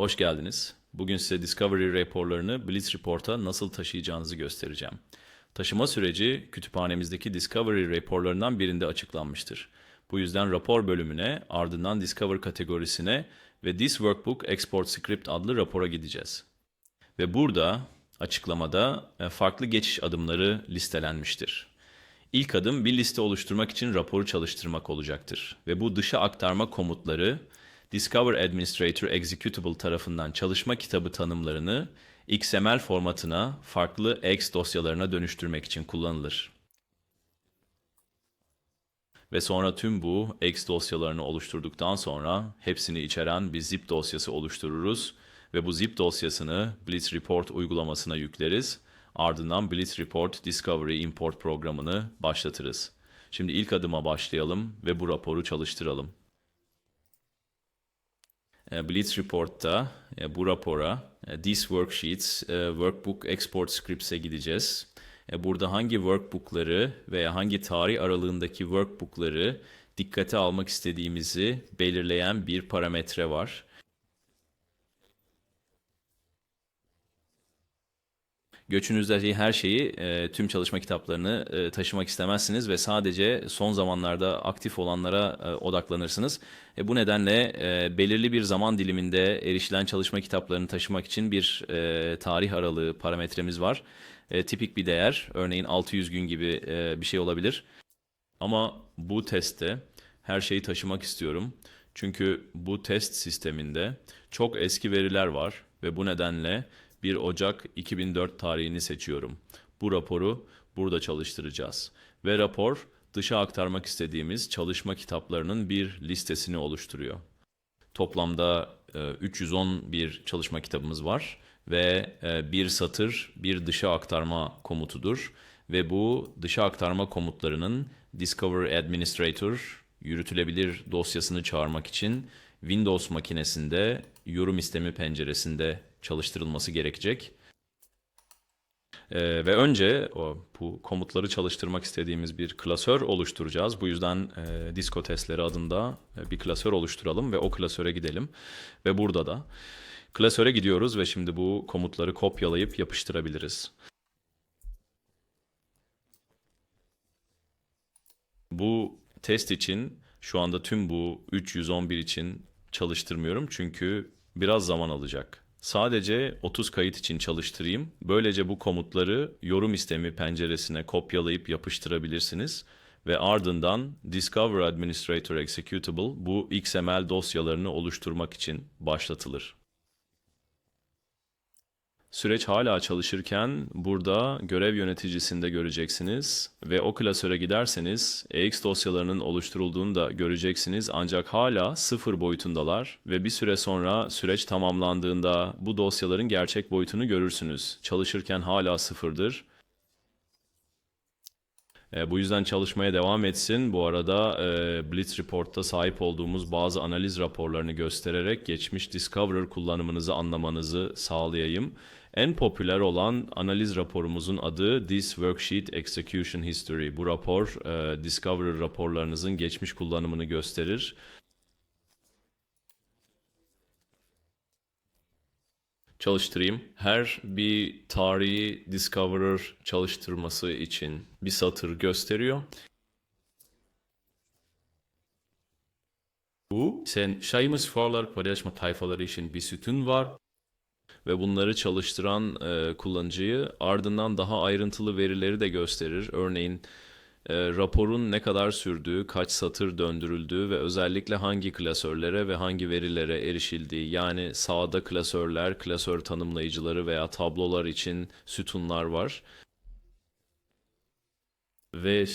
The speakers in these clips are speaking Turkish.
Hoş geldiniz. Bugün size Discovery raporlarını Blitz Report'a nasıl taşıyacağınızı göstereceğim. Taşıma süreci kütüphanemizdeki Discovery raporlarından birinde açıklanmıştır. Bu yüzden rapor bölümüne, ardından Discover kategorisine ve This Workbook Export Script adlı rapora gideceğiz. Ve burada açıklamada e, farklı geçiş adımları listelenmiştir. İlk adım bir liste oluşturmak için raporu çalıştırmak olacaktır. Ve bu dışa aktarma komutları Discover Administrator Executable tarafından çalışma kitabı tanımlarını XML formatına farklı X dosyalarına dönüştürmek için kullanılır. Ve sonra tüm bu X dosyalarını oluşturduktan sonra hepsini içeren bir zip dosyası oluştururuz ve bu zip dosyasını Blitz Report uygulamasına yükleriz. Ardından Blitz Report Discovery Import programını başlatırız. Şimdi ilk adıma başlayalım ve bu raporu çalıştıralım. E, Blitz Report'ta e, bu rapora e, These Worksheets Workbook Export Scripts'e gideceğiz. Burada hangi workbook'ları veya hangi tarih aralığındaki workbook'ları dikkate almak istediğimizi belirleyen bir parametre var. Göçünüzdeki her şeyi, e, tüm çalışma kitaplarını e, taşımak istemezsiniz ve sadece son zamanlarda aktif olanlara e, odaklanırsınız. Bu nedenle belirli bir zaman diliminde erişilen çalışma kitaplarını taşımak için bir tarih aralığı parametremiz var. Tipik bir değer, örneğin 600 gün gibi bir şey olabilir. Ama bu testte her şeyi taşımak istiyorum. Çünkü bu test sisteminde çok eski veriler var ve bu nedenle 1 Ocak 2004 tarihini seçiyorum. Bu raporu burada çalıştıracağız. Ve rapor dışa aktarmak istediğimiz çalışma kitaplarının bir listesini oluşturuyor. Toplamda e, 311 çalışma kitabımız var ve e, bir satır bir dışa aktarma komutudur ve bu dışa aktarma komutlarının Discover Administrator yürütülebilir dosyasını çağırmak için Windows makinesinde yorum istemi penceresinde çalıştırılması gerekecek. Ee, ve önce o, bu komutları çalıştırmak istediğimiz bir klasör oluşturacağız. Bu yüzden e, Disco testleri adında e, bir klasör oluşturalım ve o klasöre gidelim. Ve burada da klasöre gidiyoruz ve şimdi bu komutları kopyalayıp yapıştırabiliriz. Bu test için şu anda tüm bu 311 için çalıştırmıyorum çünkü biraz zaman alacak. Sadece 30 kayıt için çalıştırayım. Böylece bu komutları yorum istemi penceresine kopyalayıp yapıştırabilirsiniz ve ardından Discover Administrator Executable bu XML dosyalarını oluşturmak için başlatılır. Süreç hala çalışırken burada görev yöneticisinde göreceksiniz ve o klasöre giderseniz EX dosyalarının oluşturulduğunu da göreceksiniz ancak hala sıfır boyutundalar ve bir süre sonra süreç tamamlandığında bu dosyaların gerçek boyutunu görürsünüz. Çalışırken hala sıfırdır. E, bu yüzden çalışmaya devam etsin. Bu arada e, Blitz Report'ta sahip olduğumuz bazı analiz raporlarını göstererek geçmiş Discoverer kullanımınızı anlamanızı sağlayayım. En popüler olan analiz raporumuzun adı This Worksheet Execution History. Bu rapor e, Discoverer raporlarınızın geçmiş kullanımını gösterir. çalıştırayım. Her bir tarihi Discoverer çalıştırması için bir satır gösteriyor. Bu sen Seamus Fowler paylaşma tayfaları için bir sütun var ve bunları çalıştıran e, kullanıcıyı ardından daha ayrıntılı verileri de gösterir. Örneğin e, raporun ne kadar sürdüğü, kaç satır döndürüldüğü ve özellikle hangi klasörlere ve hangi verilere erişildiği yani sağda klasörler, klasör tanımlayıcıları veya tablolar için sütunlar var. Ve e,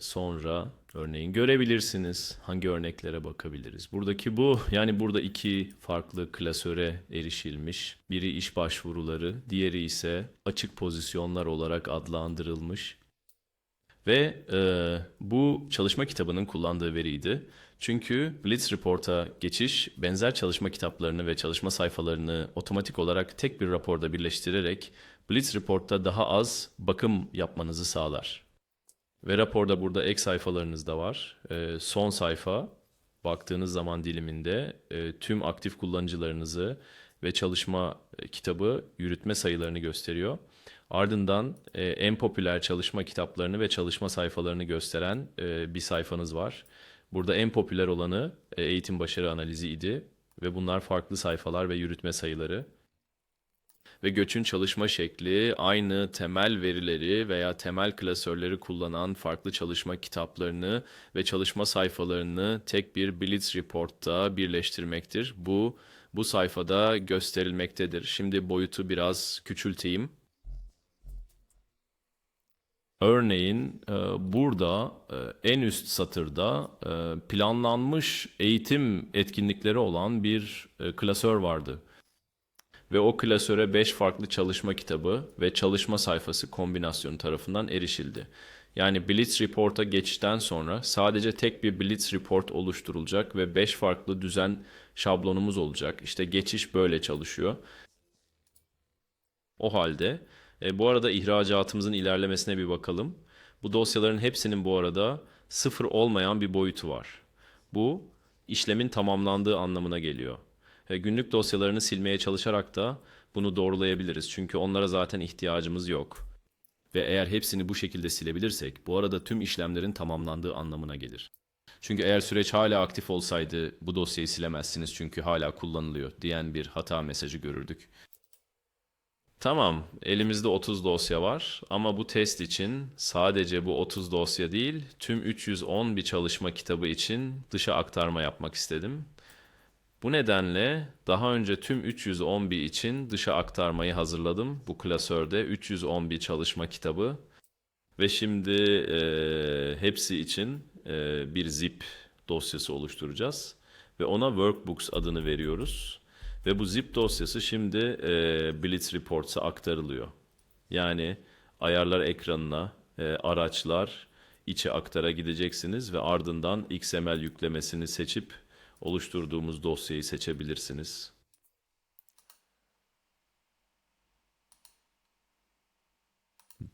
sonra örneğin görebilirsiniz hangi örneklere bakabiliriz. Buradaki bu yani burada iki farklı klasöre erişilmiş. Biri iş başvuruları, diğeri ise açık pozisyonlar olarak adlandırılmış. Ve e, bu çalışma kitabının kullandığı veriydi. Çünkü Blitz Report'a geçiş benzer çalışma kitaplarını ve çalışma sayfalarını otomatik olarak tek bir raporda birleştirerek Blitz Report'ta daha az bakım yapmanızı sağlar. Ve raporda burada ek sayfalarınız da var. E, son sayfa baktığınız zaman diliminde e, tüm aktif kullanıcılarınızı ve çalışma kitabı yürütme sayılarını gösteriyor. Ardından e, en popüler çalışma kitaplarını ve çalışma sayfalarını gösteren e, bir sayfanız var. Burada en popüler olanı e, eğitim başarı analizi idi ve bunlar farklı sayfalar ve yürütme sayıları ve göçün çalışma şekli aynı temel verileri veya temel klasörleri kullanan farklı çalışma kitaplarını ve çalışma sayfalarını tek bir Blitz Report'ta birleştirmektir. Bu bu sayfada gösterilmektedir. Şimdi boyutu biraz küçülteyim. Örneğin e, burada e, en üst satırda e, planlanmış eğitim etkinlikleri olan bir klasör vardı. Ve o klasöre 5 farklı çalışma kitabı ve çalışma sayfası kombinasyonu tarafından erişildi. Yani Blitz Report'a geçişten sonra sadece tek bir Blitz Report oluşturulacak ve 5 farklı düzen şablonumuz olacak. İşte geçiş böyle çalışıyor. O halde e, bu arada ihracatımızın ilerlemesine bir bakalım. Bu dosyaların hepsinin bu arada sıfır olmayan bir boyutu var. Bu işlemin tamamlandığı anlamına geliyor. Günlük dosyalarını silmeye çalışarak da bunu doğrulayabiliriz. Çünkü onlara zaten ihtiyacımız yok. Ve eğer hepsini bu şekilde silebilirsek bu arada tüm işlemlerin tamamlandığı anlamına gelir. Çünkü eğer süreç hala aktif olsaydı bu dosyayı silemezsiniz çünkü hala kullanılıyor diyen bir hata mesajı görürdük. Tamam, elimizde 30 dosya var ama bu test için sadece bu 30 dosya değil, tüm 310 bir çalışma kitabı için dışa aktarma yapmak istedim. Bu nedenle daha önce tüm 311 için dışa aktarmayı hazırladım. Bu klasörde 311 çalışma kitabı ve şimdi e, hepsi için e, bir zip dosyası oluşturacağız ve ona workbooks adını veriyoruz. Ve bu zip dosyası şimdi e, Blitz Reports'a aktarılıyor. Yani ayarlar ekranına, e, araçlar, içe aktara gideceksiniz ve ardından XML yüklemesini seçip oluşturduğumuz dosyayı seçebilirsiniz.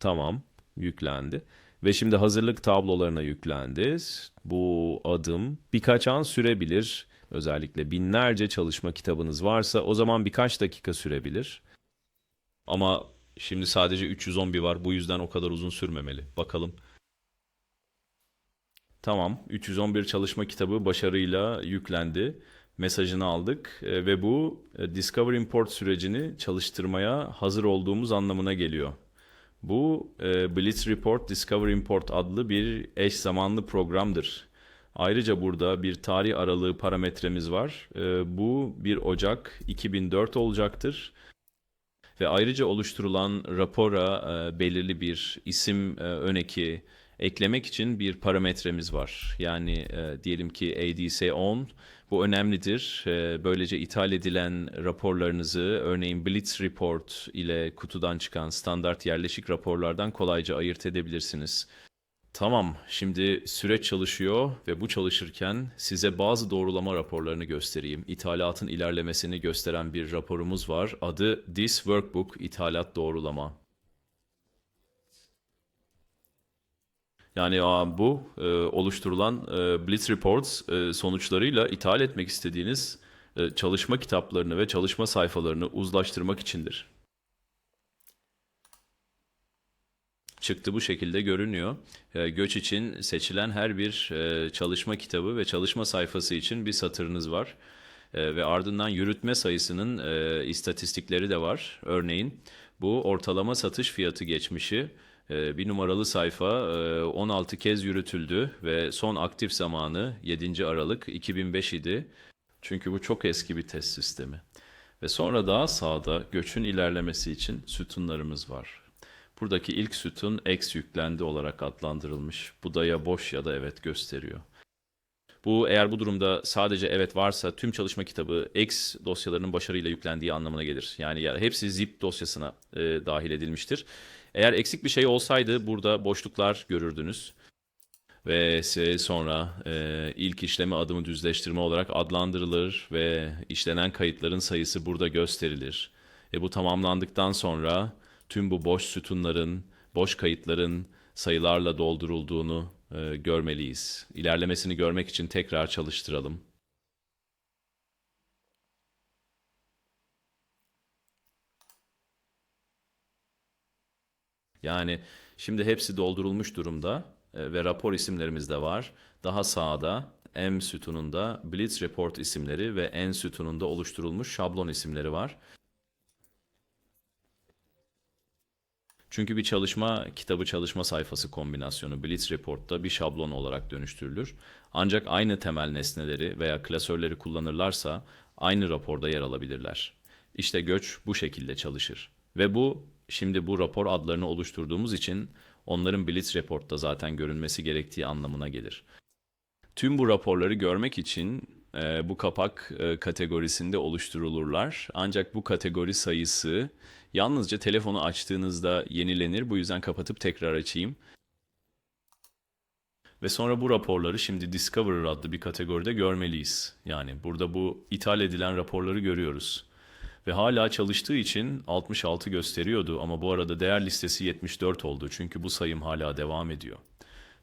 Tamam, yüklendi. Ve şimdi hazırlık tablolarına yüklendi. Bu adım birkaç an sürebilir. Özellikle binlerce çalışma kitabınız varsa o zaman birkaç dakika sürebilir. Ama şimdi sadece 311 var. Bu yüzden o kadar uzun sürmemeli. Bakalım. Tamam, 311 çalışma kitabı başarıyla yüklendi. Mesajını aldık e, ve bu e, Discover Import sürecini çalıştırmaya hazır olduğumuz anlamına geliyor. Bu e, Blitz Report Discover Import adlı bir eş zamanlı programdır. Ayrıca burada bir tarih aralığı parametremiz var. Bu 1 Ocak 2004 olacaktır. Ve ayrıca oluşturulan rapora belirli bir isim öneki eklemek için bir parametremiz var. Yani e, diyelim ki ADC 10 bu önemlidir. E, böylece ithal edilen raporlarınızı örneğin Blitz Report ile kutudan çıkan standart yerleşik raporlardan kolayca ayırt edebilirsiniz. Tamam, şimdi süreç çalışıyor ve bu çalışırken size bazı doğrulama raporlarını göstereyim. İthalatın ilerlemesini gösteren bir raporumuz var. Adı This Workbook İthalat Doğrulama. Yani bu e, oluşturulan e, Blitz Reports e, sonuçlarıyla ithal etmek istediğiniz çalışma kitaplarını ve çalışma sayfalarını uzlaştırmak içindir. Çıktı bu şekilde görünüyor. Göç için seçilen her bir çalışma kitabı ve çalışma sayfası için bir satırınız var. Ve ardından yürütme sayısının istatistikleri de var. Örneğin bu ortalama satış fiyatı geçmişi bir numaralı sayfa e, 16 kez yürütüldü ve son aktif zamanı 7. Aralık 2005 idi. Çünkü bu çok eski bir test sistemi. Ve sonra daha sağda göçün ilerlemesi için sütunlarımız var. Buradaki ilk sütun X yüklendi olarak adlandırılmış. Bu da ya boş ya da evet gösteriyor. Bu eğer bu durumda sadece evet varsa tüm çalışma kitabı X dosyalarının başarıyla yüklendiği anlamına gelir. Yani ya hepsi zip dosyasına e, dahil edilmiştir. Eğer eksik bir şey olsaydı burada boşluklar görürdünüz. Ve sonra e, ilk işleme adımı düzleştirme olarak adlandırılır ve işlenen kayıtların sayısı burada gösterilir. E, bu tamamlandıktan sonra tüm bu boş sütunların, boş kayıtların sayılarla doldurulduğunu e, görmeliyiz. İlerlemesini görmek için tekrar çalıştıralım. Yani şimdi hepsi doldurulmuş durumda e, ve rapor isimlerimiz de var. Daha sağda M sütununda Blitz Report isimleri ve N sütununda oluşturulmuş şablon isimleri var. Çünkü bir çalışma kitabı çalışma sayfası kombinasyonu Blitz Report'ta bir şablon olarak dönüştürülür. Ancak aynı temel nesneleri veya klasörleri kullanırlarsa aynı raporda yer alabilirler. İşte göç bu şekilde çalışır. Ve bu şimdi bu rapor adlarını oluşturduğumuz için onların Blitz Report'ta zaten görünmesi gerektiği anlamına gelir. Tüm bu raporları görmek için e, bu kapak e, kategorisinde oluşturulurlar. Ancak bu kategori sayısı yalnızca telefonu açtığınızda yenilenir. Bu yüzden kapatıp tekrar açayım. Ve sonra bu raporları şimdi Discoverer adlı bir kategoride görmeliyiz. Yani burada bu ithal edilen raporları görüyoruz. Ve hala çalıştığı için 66 gösteriyordu ama bu arada değer listesi 74 oldu. Çünkü bu sayım hala devam ediyor.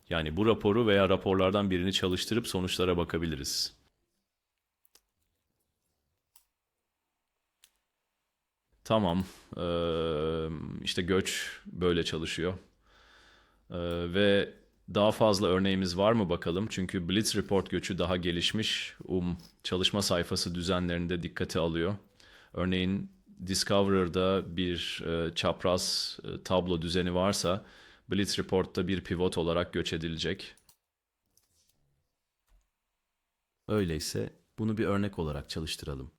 Yani bu raporu veya raporlardan birini çalıştırıp sonuçlara bakabiliriz. Tamam. Ee, işte göç böyle çalışıyor. Ee, ve daha fazla örneğimiz var mı bakalım? Çünkü Blitz Report göçü daha gelişmiş. Um çalışma sayfası düzenlerinde dikkate alıyor. Örneğin Discoverer'da bir e, çapraz e, tablo düzeni varsa Blitz Report'ta bir pivot olarak göç edilecek. Öyleyse bunu bir örnek olarak çalıştıralım.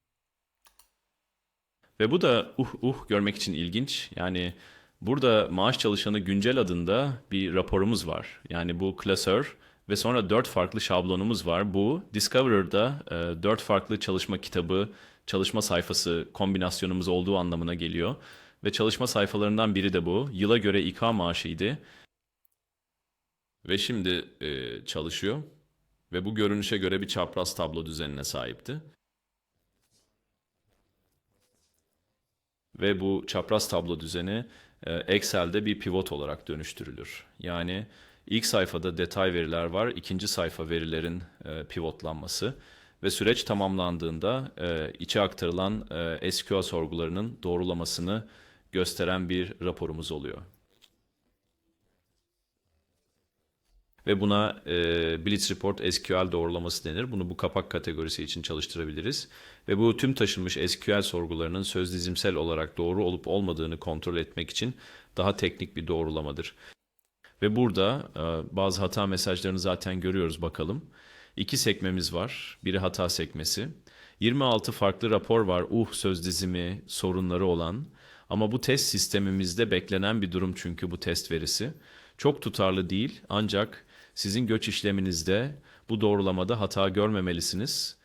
Ve bu da uh uh görmek için ilginç. Yani burada maaş çalışanı güncel adında bir raporumuz var. Yani bu klasör ve sonra dört farklı şablonumuz var. Bu Discoverer'da e, dört farklı çalışma kitabı, çalışma sayfası kombinasyonumuz olduğu anlamına geliyor. Ve çalışma sayfalarından biri de bu. Yıla göre İK maaşıydı. Ve şimdi e, çalışıyor. Ve bu görünüşe göre bir çapraz tablo düzenine sahipti. Ve bu çapraz tablo düzeni Excel'de bir pivot olarak dönüştürülür. Yani ilk sayfada detay veriler var, ikinci sayfa verilerin e, pivotlanması ve süreç tamamlandığında e, içe aktarılan SQL sorgularının doğrulamasını gösteren bir raporumuz oluyor. Ve buna e, Blitz Report SQL doğrulaması denir. Bunu bu kapak kategorisi için çalıştırabiliriz. Ve bu tüm taşınmış SQL sorgularının söz dizimsel olarak doğru olup olmadığını kontrol etmek için daha teknik bir doğrulamadır. Ve burada e, bazı hata mesajlarını zaten görüyoruz bakalım. İki sekmemiz var. Biri hata sekmesi. 26 farklı rapor var uh söz dizimi sorunları olan. Ama bu test sistemimizde beklenen bir durum çünkü bu test verisi. Çok tutarlı değil ancak sizin göç işleminizde bu doğrulamada hata görmemelisiniz.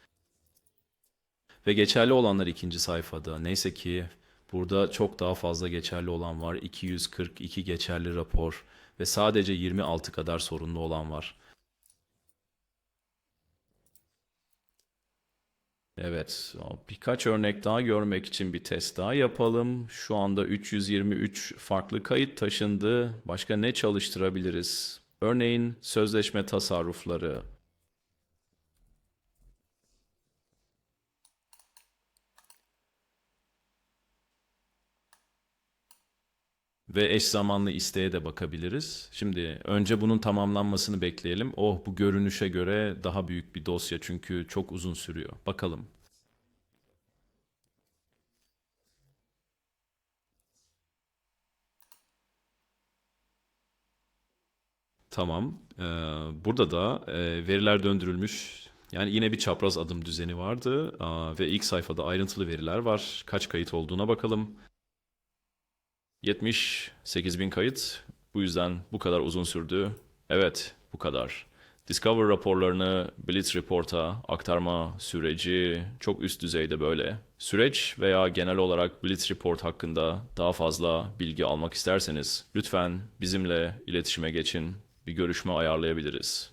Ve geçerli olanlar ikinci sayfada. Neyse ki burada çok daha fazla geçerli olan var. 242 geçerli rapor ve sadece 26 kadar sorunlu olan var. Evet, birkaç örnek daha görmek için bir test daha yapalım. Şu anda 323 farklı kayıt taşındı. Başka ne çalıştırabiliriz? Örneğin sözleşme tasarrufları. Ve eş zamanlı isteğe de bakabiliriz. Şimdi önce bunun tamamlanmasını bekleyelim. Oh bu görünüşe göre daha büyük bir dosya çünkü çok uzun sürüyor. Bakalım. Tamam. Ee, burada da e, veriler döndürülmüş. Yani yine bir çapraz adım düzeni vardı. Aa, ve ilk sayfada ayrıntılı veriler var. Kaç kayıt olduğuna bakalım. 78 bin kayıt. Bu yüzden bu kadar uzun sürdü. Evet, bu kadar. Discover raporlarını Blitz Report'a aktarma süreci çok üst düzeyde böyle. Süreç veya genel olarak Blitz Report hakkında daha fazla bilgi almak isterseniz lütfen bizimle iletişime geçin. Bir görüşme ayarlayabiliriz.